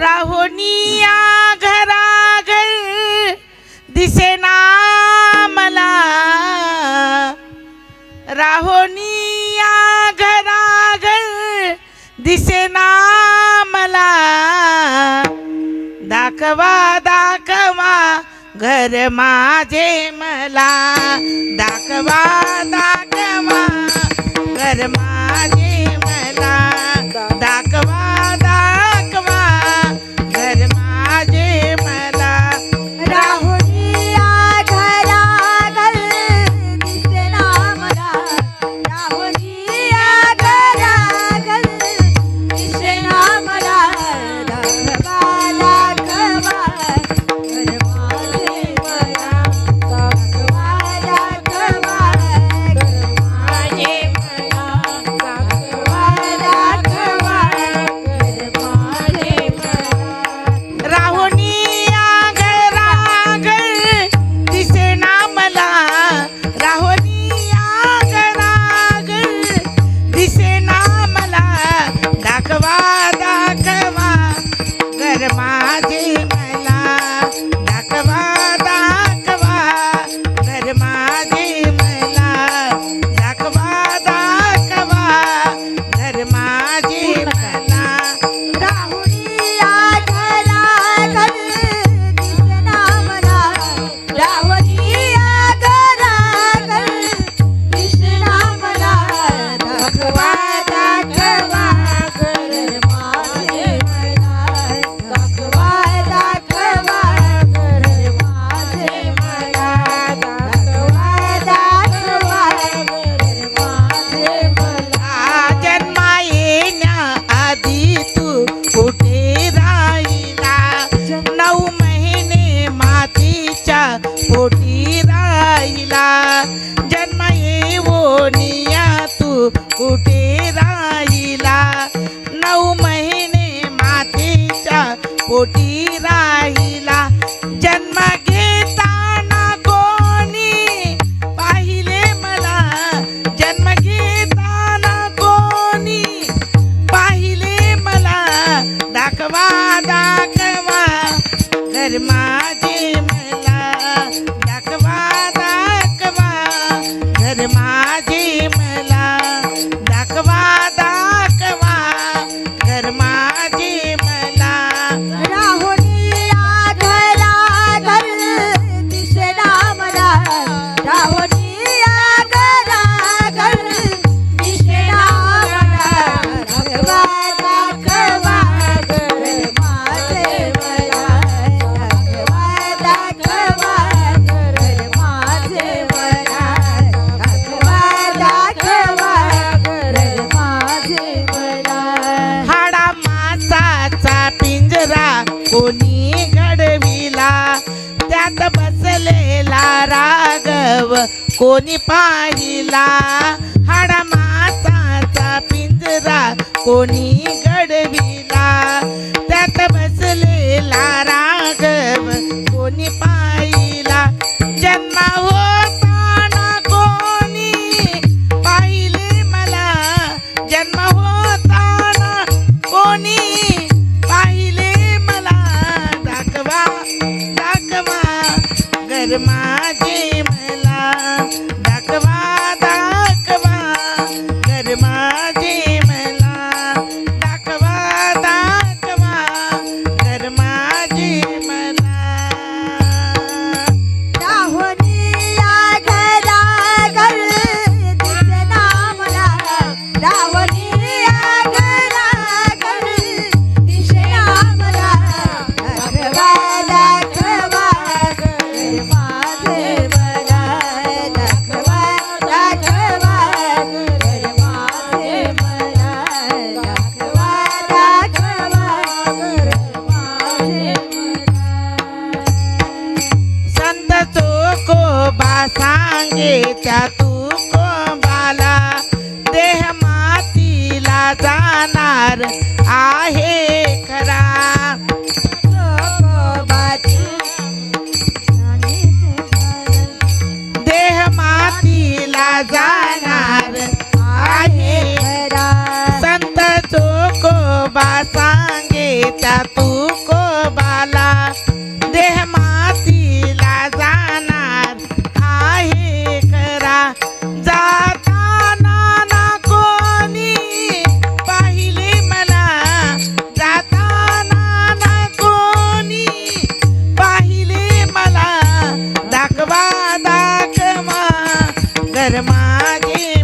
राहुनिया घराघर दिसेना मला. राहुनिया घराघर दिसेना मला. दाखवा दाखवा घर माझे मला. दाखवा कोटी राही कोणी घडविला त्यात बसलेला रागव कोणी पाहिला. हाडामासाचा पिंजरा कोणी Spider-Man. कोबा सांगे त्या तुकोबाला देह मातीला जाणार आहे खरा. देह मातीला जाणार आहे खरा. संत तुकोबा सांगे त्या aquí.